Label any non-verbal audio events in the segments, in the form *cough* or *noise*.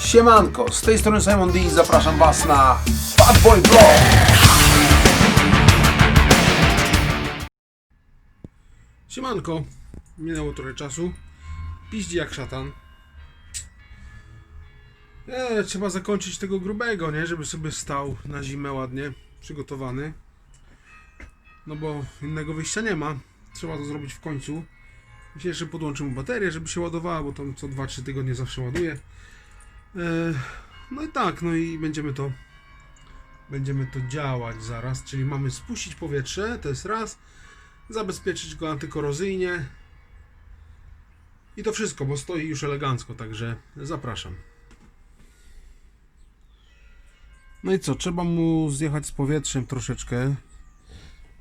Siemanko, z tej strony Simon D i zapraszam Was na Fatboy Vlog. Siemanko, minęło trochę czasu. Piździ jak szatan. E, trzeba zakończyć tego grubego, nie? Żeby sobie stał na zimę ładnie, przygotowany. No bo innego wyjścia nie ma. Trzeba to zrobić w końcu. Myślę, że podłączę mu baterię, żeby się ładowała, bo tam co 2-3 tygodnie zawsze ładuje. E, No i tak, no i będziemy to będziemy to działać zaraz, czyli mamy spuścić powietrze, to jest raz, zabezpieczyć go antykorozyjnie i to wszystko, bo stoi już elegancko, także zapraszam. No i co, trzeba mu zjechać z powietrzem troszeczkę,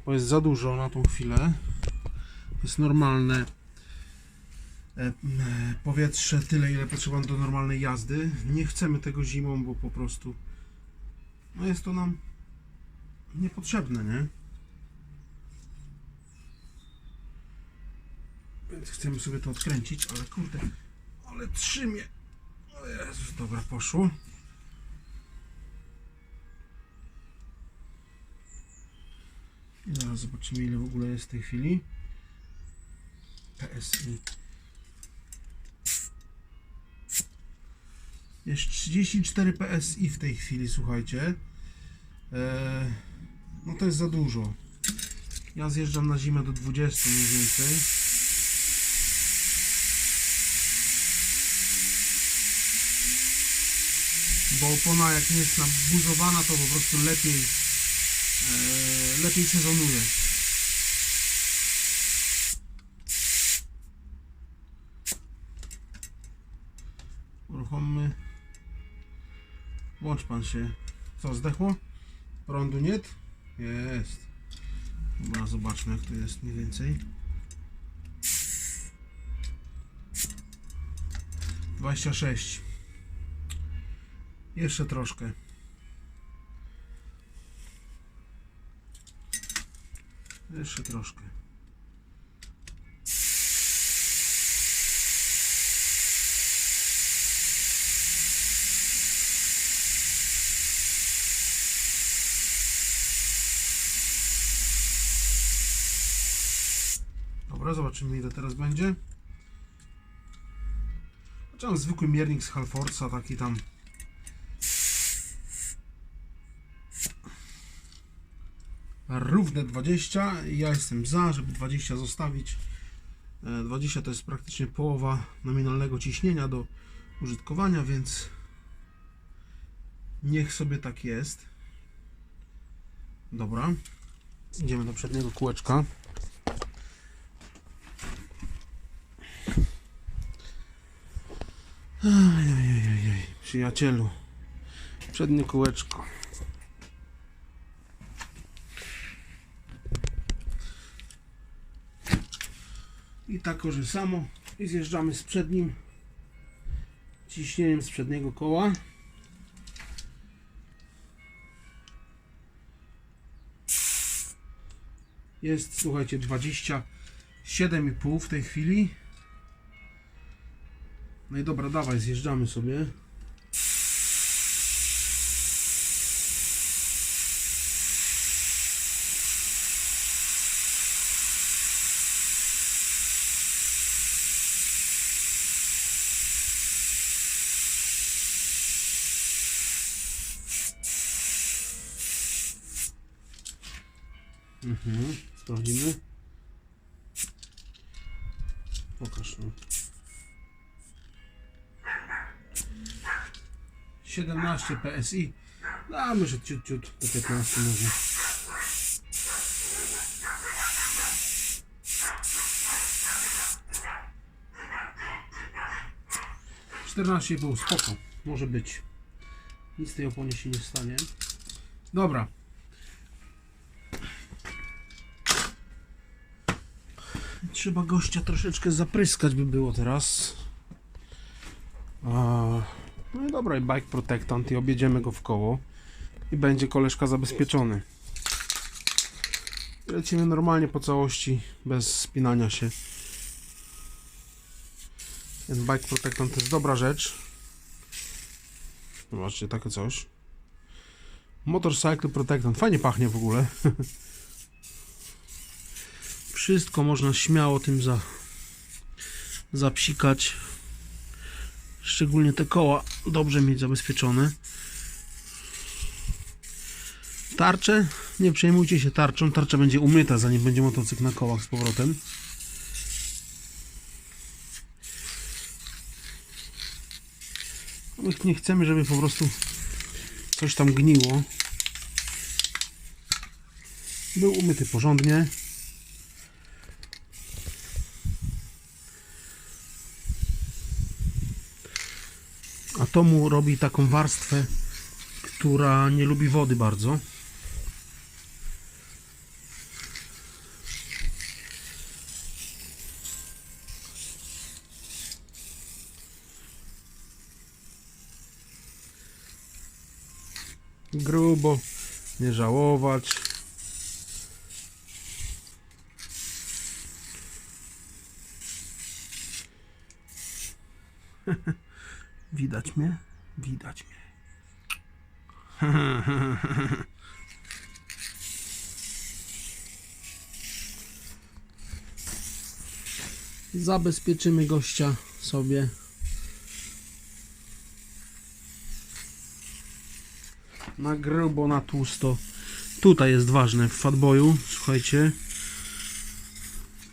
bo jest za dużo na tą chwilę. Jest normalne powietrze tyle, ile potrzeba do normalnej jazdy. Nie chcemy tego zimą, bo po prostu no jest to nam niepotrzebne, nie? Więc chcemy sobie to odkręcić, ale kurde, ale trzymie. O Jezus, dobra, poszło. Zaraz zobaczymy, ile w ogóle jest w tej chwili. PSI. Jest 34 PSI w tej chwili, słuchajcie. Eee, no to jest za dużo. Ja zjeżdżam na zimę do 20 mniej więcej. Bo opona jak nie jest nabuzowana, to po prostu lepiej eee, lepiej sezonuje. Włącz pan się. Co, zdechło? Prądu nie? Jest. Dobra, zobaczmy jak to jest mniej więcej. 26. Jeszcze troszkę. Jeszcze troszkę. Dobra, zobaczymy ile teraz będzie. Znaczy zwykły miernik z Halforsa, taki tam. Równe 20. Ja jestem za, żeby 20 zostawić. E, 20 to jest praktycznie połowa nominalnego ciśnienia do użytkowania, więc niech sobie tak jest. Dobra. Idziemy do przedniego kółeczka. Przyjacielu. Przednie kółeczko. I takoże samo. I zjeżdżamy z przednim ciśnieniem z przedniego koła. Jest, słuchajcie, 27,5 w tej chwili. No i dobra, dawaj, zjeżdżamy sobie. Mhm, sprawdzimy. 17 PSI. Damy, że ciut, ciut do 15 może. Czternaście pół, spoko, może być. Nic tej oponie się nie stanie. Dobra. Trzeba gościa troszeczkę zapryskać by było teraz. A, no i dobra, i bike protectant i objedziemy go w koło i będzie koleżka zabezpieczony. Lecimy normalnie po całości, bez spinania się. Ten bike protectant to jest dobra rzecz. Zobaczcie, takie coś. Motorcycle Protectant. Fajnie pachnie w ogóle. *laughs* Wszystko można śmiało tym za, zapsikać. Szczególnie te koła dobrze mieć zabezpieczone. Tarcze, nie przejmujcie się tarczą. Tarcza będzie umyta, zanim będzie motocykl na kołach z powrotem. Nie chcemy, żeby po prostu coś tam gniło. Był umyty porządnie. A to mu robi taką warstwę, która nie lubi wody bardzo. Grubo, nie żałować. *laughs* Widać mnie? Widać mnie. *laughs* Zabezpieczymy gościa sobie. Na grubo, na tłusto. Tutaj jest ważne w fatboju, słuchajcie.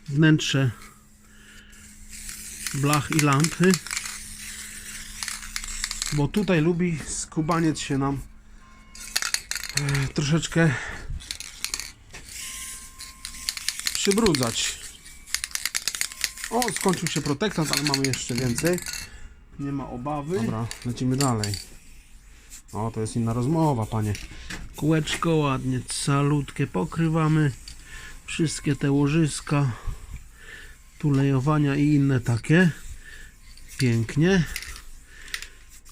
Wnętrze blach i lampy bo tutaj lubi skubaniec się nam e, troszeczkę przybrudzać. O, skończył się protektant, ale mamy jeszcze więcej. Nie ma obawy. Dobra, lecimy dalej. O, to jest inna rozmowa, panie. Kółeczko ładnie, calutkie pokrywamy. Wszystkie te łożyska, tulejowania i inne takie. Pięknie.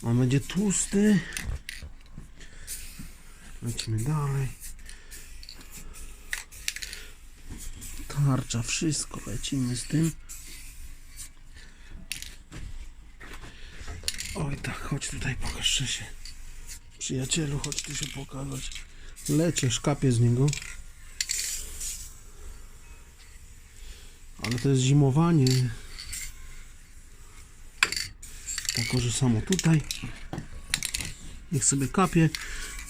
On będzie tłusty. Lecimy dalej. Tarcza, wszystko. Lecimy z tym. Oj tak, chodź tutaj, pokaż się. Przyjacielu, chodź tu się pokazać. Lecie, szkapie z niego. Ale to jest zimowanie. Tako, że samo tutaj. Niech sobie kapie,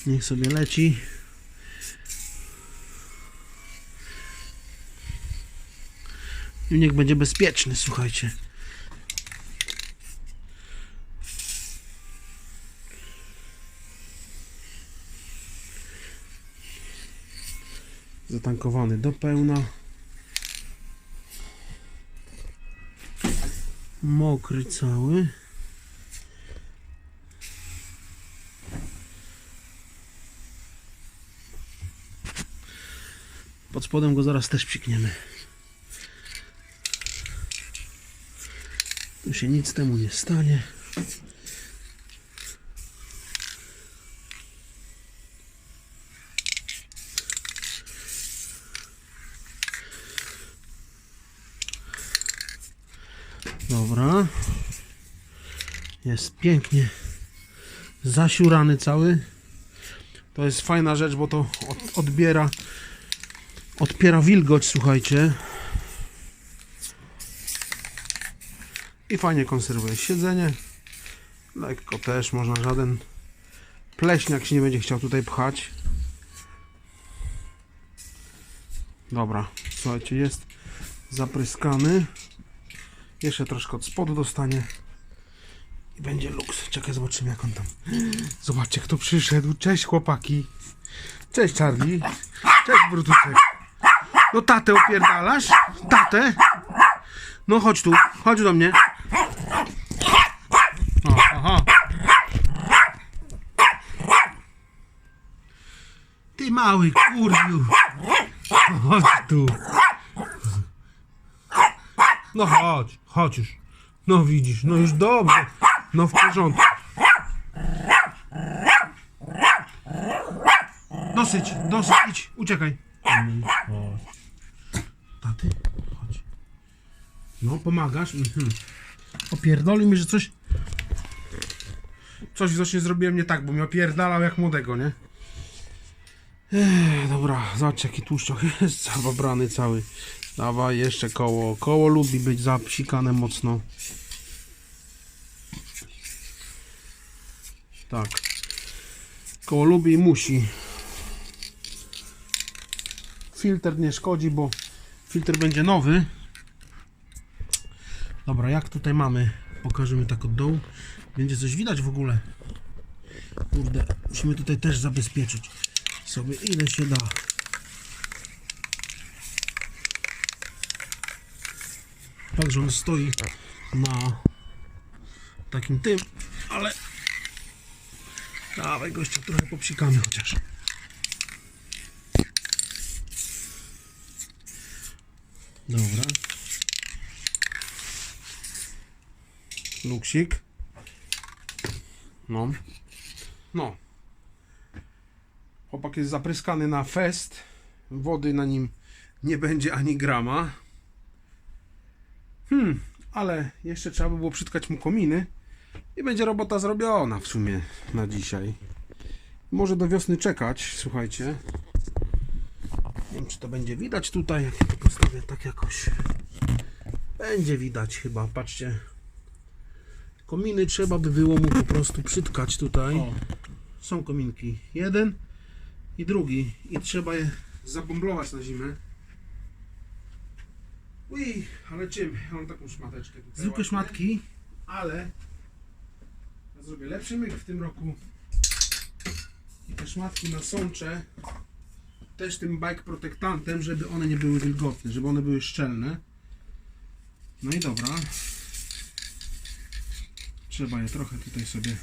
niech sobie leci. I niech będzie bezpieczny, słuchajcie. Zatankowany do pełna. Mokry cały. Pod spodem go zaraz też psikniemy. Tu się nic temu nie stanie. Dobra. Jest pięknie zasiurany cały. To jest fajna rzecz, bo to od, odbiera odpiera wilgoć, słuchajcie. I fajnie konserwuje siedzenie. Lekko też, można żaden pleśniak się nie będzie chciał tutaj pchać. Dobra, słuchajcie, jest zapryskany. Jeszcze troszkę od spodu dostanie. I będzie luks. Czekaj, zobaczymy jak on tam. Zobaczcie, kto przyszedł. Cześć chłopaki. Cześć Charlie. Cześć Brutusek. No tatę opierdalasz? Tatę? No chodź tu, chodź do mnie. O, aha. Ty mały kurwiu. Chodź tu. No chodź, chodź już. No widzisz, no już dobrze. No w porządku. Dosyć, dosyć, idź, uciekaj. Taty, chodź. No, pomagasz? Mhm. Opierdoli mi, że coś... coś widocznie zrobiłem nie tak, bo mnie opierdalał jak młodego, nie? Ech, dobra, zobaczcie jaki tłuszczok *laughs* jest zabrany cały. Dawaj, jeszcze koło. Koło lubi być zapsikane mocno. Tak. Koło lubi i musi. Filtr nie szkodzi, bo filtr będzie nowy. Dobra, jak tutaj mamy? Pokażemy tak od dołu. Będzie coś widać w ogóle. Kurde, musimy tutaj też zabezpieczyć sobie ile się da. Także on stoi na takim tym, ale dawaj gościu, trochę popsikamy chociaż. Dobra. Luksik. No. No. Chłopak jest zapryskany na fest. Wody na nim nie będzie ani grama. Hmm, ale jeszcze trzeba by było przytkać mu kominy. I będzie robota zrobiona w sumie na dzisiaj. Może do wiosny czekać, słuchajcie. Nie wiem, czy to będzie widać tutaj. Jak ja to postawię tak jakoś. Będzie widać chyba, patrzcie. Kominy trzeba by było mu po prostu przytkać tutaj. Są kominki. Jeden i drugi. I trzeba je zabomblować na zimę. Uj, ale czym? Ja mam taką szmateczkę tutaj. Zwykłe ładnie. szmatki, ale ja zrobię lepszy myk w tym roku. I te szmatki nasączę też tym bike protektantem, żeby one nie były wilgotne, żeby one były szczelne. No i dobra. Trzeba je trochę tutaj sobie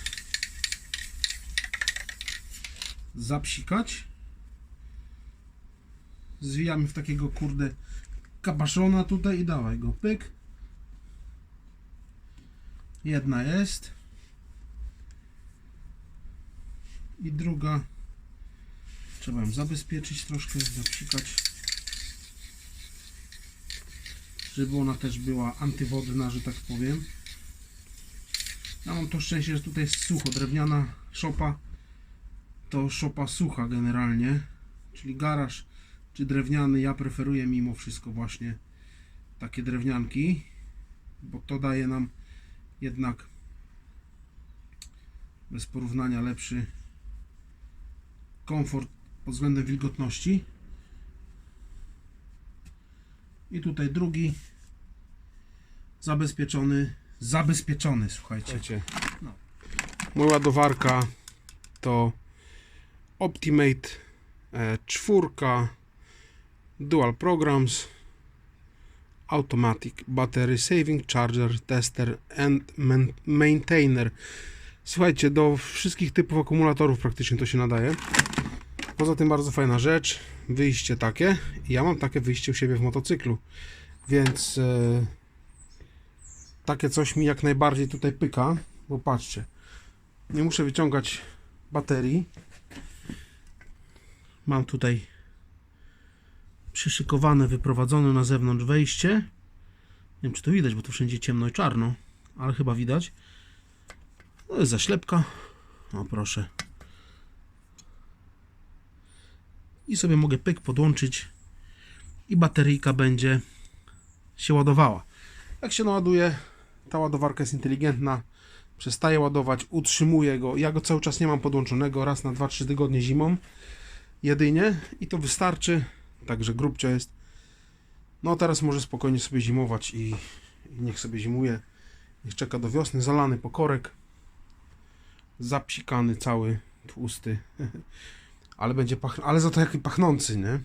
zapsikać. Zwijamy w takiego kurde kapaszona tutaj i dawaj go pyk. Jedna jest. I druga. Trzeba ją zabezpieczyć troszkę, zapsikać. Żeby ona też była antywodna, że tak powiem. Ja mam to szczęście, że tutaj jest sucho. Drewniana szopa to szopa sucha generalnie. Czyli garaż czy drewniany. Ja preferuję mimo wszystko właśnie takie drewnianki, bo to daje nam jednak bez porównania lepszy komfort pod względem wilgotności. I tutaj drugi zabezpieczony, zabezpieczony, słuchajcie. No. Moja ładowarka to Optimate e, czwórka Dual Programs Automatic Battery Saving Charger Tester and Maintainer. Słuchajcie, do wszystkich typów akumulatorów praktycznie to się nadaje. Poza tym bardzo fajna rzecz, wyjście takie. Ja mam takie wyjście u siebie w motocyklu, więc e, takie coś mi jak najbardziej tutaj pyka, bo patrzcie, nie muszę wyciągać baterii. Mam tutaj przyszykowane, wyprowadzone na zewnątrz wejście. Nie wiem, czy to widać, bo tu wszędzie ciemno i czarno, ale chyba widać. To jest zaślepka. O, proszę. I sobie mogę pyk podłączyć i bateryjka będzie się ładowała. Jak się naładuje, ta ładowarka jest inteligentna, przestaje ładować, utrzymuje go. Ja go cały czas nie mam podłączonego, raz na 2-3 tygodnie zimą jedynie i to wystarczy. Także grubcio jest. No teraz może spokojnie sobie zimować i, i niech sobie zimuje. Niech czeka do wiosny. Zalany pokorek. Zapsikany cały, tłusty. *laughs* Ale będzie pach... ale za to jaki pachnący, nie?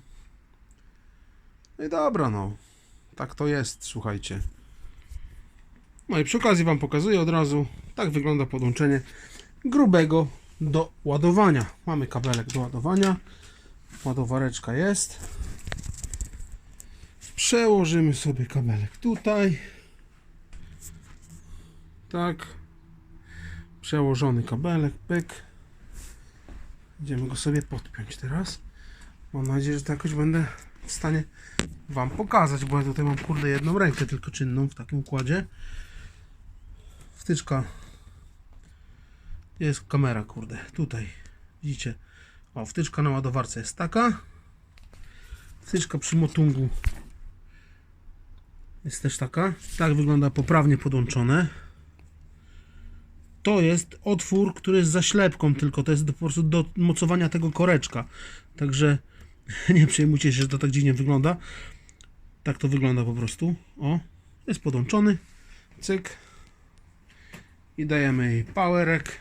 No i dobra, no. Tak to jest, słuchajcie. No i przy okazji Wam pokazuję od razu, tak wygląda podłączenie grubego do ładowania. Mamy kabelek do ładowania. Ładowareczka jest. Przełożymy sobie kabelek tutaj. Tak. Przełożony kabelek, pyk. Będziemy go sobie podpiąć teraz. Mam nadzieję, że to jakoś będę w stanie Wam pokazać, bo ja tutaj mam kurde jedną rękę tylko czynną w takim układzie. Wtyczka jest kamera, kurde? Tutaj. Widzicie? O, wtyczka na ładowarce jest taka. Wtyczka przy motungu jest też taka. Tak wygląda poprawnie podłączone. To jest otwór, który jest zaślepką, tylko to jest do, po prostu do mocowania tego koreczka. Także *laughs* nie przejmujcie się, że to tak dziwnie wygląda. Tak to wygląda po prostu. O, jest podłączony. Cyk. I dajemy jej powerek.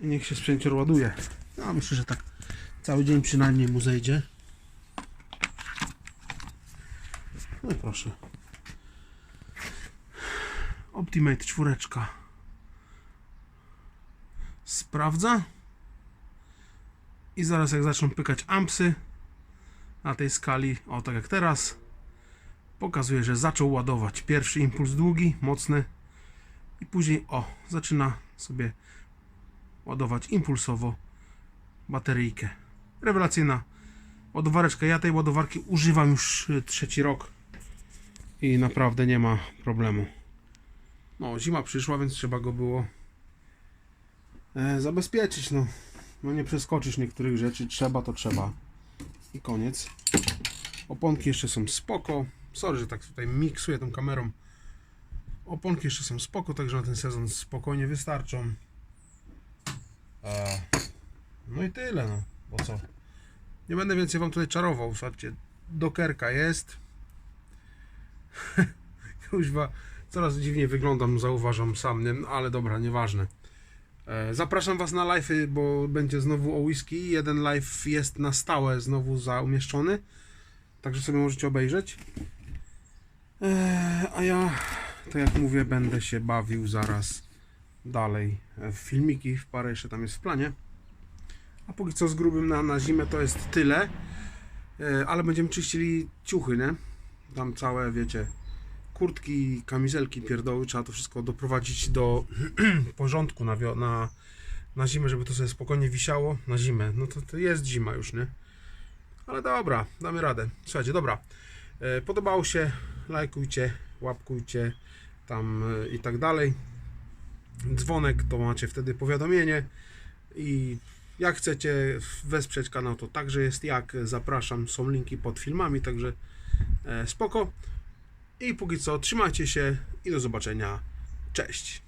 I niech się sprzęcior ładuje. No, myślę, że tak cały dzień przynajmniej mu zejdzie. No i proszę. Optimate czwóreczka. Sprawdza. I zaraz jak zaczną pykać ampsy na tej skali, o tak jak teraz, pokazuje, że zaczął ładować. Pierwszy impuls długi, mocny i później o, zaczyna sobie ładować impulsowo bateryjkę. Rewelacyjna ładowareczka. Ja tej ładowarki używam już y, trzeci rok i naprawdę nie ma problemu. No, zima przyszła, więc trzeba go było e, zabezpieczyć. No. no, nie przeskoczysz niektórych rzeczy. Trzeba, to trzeba. I koniec. Oponki jeszcze są spoko. Sorry, że tak tutaj miksuję tą kamerą. Oponki jeszcze są spoko, także na ten sezon spokojnie wystarczą. E, no i tyle, no. Bo co? Nie będę więcej wam tutaj czarował. Słuchajcie, dokerka jest. *laughs* Kuźwa, coraz dziwniej wyglądam, zauważam sam, nie? No, ale dobra, nieważne. E, Zapraszam Was na live, bo będzie znowu o whisky. Jeden live jest na stałe znowu zaumieszczony. Także sobie możecie obejrzeć. E, A ja, tak jak mówię, będę się bawił zaraz dalej w filmiki. W parę jeszcze tam jest w planie. A póki co z grubym na, na zimę to jest tyle. E, Ale będziemy czyścili ciuchy, nie? Tam całe, wiecie, kurtki, kamizelki, pierdoły. Trzeba to wszystko doprowadzić do *clears throat* porządku na, na, na zimę, żeby to sobie spokojnie wisiało. Na zimę. No to, to jest zima już, nie? Ale dobra, damy radę. Słuchajcie, dobra. E, Podobało się, lajkujcie, łapkujcie tam e, i tak dalej. Dzwonek to macie wtedy powiadomienie i jak chcecie wesprzeć kanał, to także jest jak. Zapraszam, są linki pod filmami, także e, spoko. I póki co, trzymajcie się i do zobaczenia. Cześć.